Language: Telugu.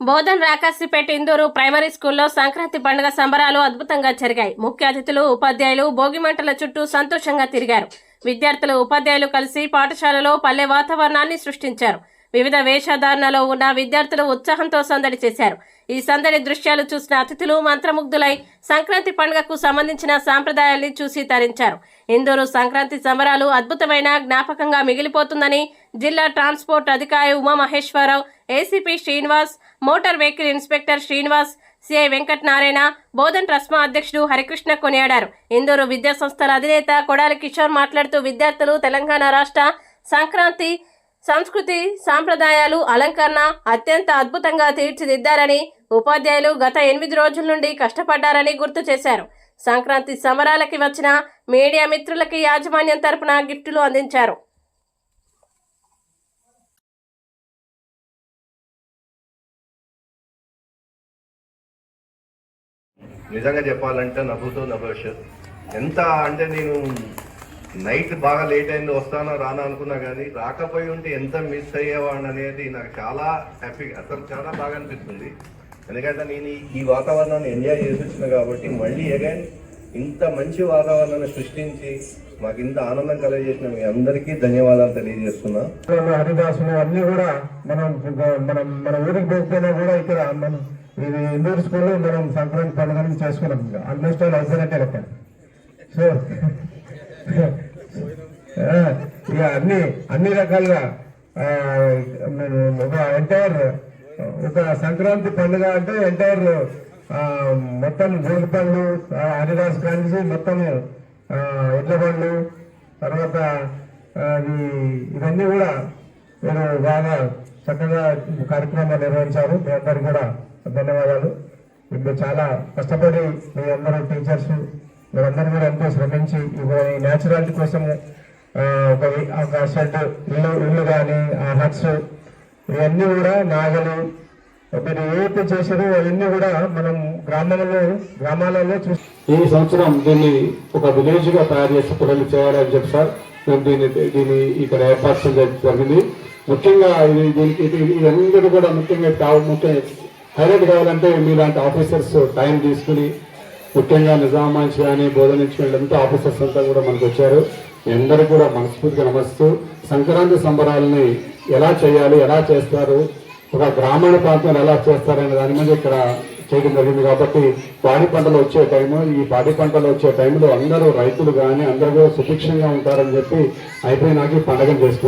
బోధన్ రాకాసిపేట ఇందూరు ప్రైమరీ స్కూల్లో సంక్రాంతి పండుగ సంబరాలు అద్భుతంగా జరిగాయి. ముఖ్య అతిథులు ఉపాధ్యాయులు భోగిమంటల చుట్టూ సంతోషంగా తిరిగారు. విద్యార్థులు ఉపాధ్యాయులు కలిసి పాఠశాలలో పల్లె వాతావరణాన్ని సృష్టించారు. వివిధ వేషధారణలో ఉన్న విద్యార్థులు ఉత్సాహంతో సందడి చేశారు. ఈ సందడి దృశ్యాలు చూసిన అతిథులు మంత్రముగ్ధులై సంక్రాంతి పండుగకు సంబంధించిన సాంప్రదాయాల్ని చూసి తరించారు. ఇందూరు సంక్రాంతి సంబరాలు అద్భుతమైన జ్ఞాపకంగా మిగిలిపోతుందని జిల్లా ట్రాన్స్పోర్ట్ అధికారి Uma Maheswara Rao ACP Srinivas motor vehicle inspector Srinivas CI Venkata Narayana Bodhan TRSMA అధ్యక్షుడు హరికృష్ణ కొనియాడారు. ఇందూరు విద్యాసంస్థల అధినేత కొడాలి కిషోర్ మాట్లాడుతూ విద్యార్థులు తెలంగాణ రాష్ట్ర సంక్రాంతి సంస్కృతి సాంప్రదాయాలు అలంకరణ అత్యంత అద్భుతంగా తీర్చిదిద్దారని ఉపాధ్యాయులు గత ఎనిమిది రోజుల నుండి కష్టపడ్డారని గుర్తు చేశారు. సంక్రాంతి సమరాలకి వచ్చిన మీడియా మిత్రులకి యాజమాన్యం తరపున గిఫ్టులు అందించారు. నిజంగా చెప్పాలంటే నవ్వుతూ నా ఎంత అంటే నేను నైట్ బాగా లేట్ అయింది వస్తానో రానా అనుకున్నా కానీ రాకపోయి ఉంటే ఎంత మిస్ అయ్యేవాడిని అనేది నాకు చాలా హ్యాపీ అసలు చాలా బాగా అనిపిస్తుంది. ఎందుకంటే నేను ఈ- వాతావరణాన్ని ఎంజాయ్ చేసి వచ్చిన కాబట్టి మళ్ళీ అగైన్ ఇంత మంచి వాతావరణాన్ని సృష్టించి మాకు ఇంత ఆనందం కలిగజేసిన మీ అందరికీ ధన్యవాదాలు తెలియజేస్తున్నా. హరిదాసులు అన్ని కూడా మనం మనం మన ఊరికి పోకపోయినా కూడా ఇక్కడ మనం ఇది ఇండోర్ స్కూల్లో మనం సంక్రాంతి పండుగ చేసుకున్నాం ఇంకా. ఆల్మోస్ట్ ఆల్ అయిపోయినట్టే లెక్క. సో అన్ని అన్ని రకాలుగా ఒక ఎంటైర్ ఒక సంక్రాంతి పండుగ అంటే ఎంటైర్ మొత్తం భోగి పండ్లు హరిదాస్ కాంచి మొత్తం ఎడ్ల పండ్లు తర్వాత ఇవన్నీ కూడా మీరు బాగా చక్కగా కార్యక్రమాలు నిర్వహించారు. మీ అందరికి కూడా ధన్యవాదాలు. మీరు చాలా కష్టపడి మీ అందరూ టీచర్స్ మీరందరూ కూడా ఎంతో శ్రమించి ఈ న్యాచురాలిటీ కోసము ఒక ఒక షెడ్ ఇల్లు ఇల్లు కానీ ఆ హట్స్ ఇవన్నీ కూడా నాగలు మీరు ఏదైతే చేశారో అవన్నీ కూడా మనం గ్రామంలో గ్రామాలలో చూసి ఈ సంవత్సరం దీన్ని ఒక విలేజ్గా తయారు చేసి పిల్లలు చేయాలని చెప్పి సార్. మేము దీన్ని దీన్ని ఇక్కడ ఏర్పాటు జరిగింది. ముఖ్యంగా ఇది దీనికి ఇవన్నీ కూడా ముఖ్యంగా కావు ముఖ్యంగా హైలైట్ కావాలంటే మీలాంటి ఆఫీసర్స్ టైం తీసుకుని ముఖ్యంగా నిజామాన్స్ కానీ బోధన నుంచి ఆఫీసర్స్ అంతా కూడా మనకు వచ్చారు. మీ అందరికీ కూడా మనస్ఫూర్తిగా నమస్తూ సంక్రాంతి సంబరాలని ఎలా చేయాలి ఎలా చేస్తారు ఒక గ్రామీణ ప్రాంతంలో ఎలా చేస్తారనే దాని మీద ఇక్కడ చేయడం జరిగింది కాబట్టి పాడి పంటలు వచ్చే టైము ఈ పాడి పంటలు వచ్చే టైంలో అందరూ రైతులు కానీ అందరూ సుభిక్షంగా ఉంటారని చెప్పి అయిపోయినాక పండగ చేసుకుంటారు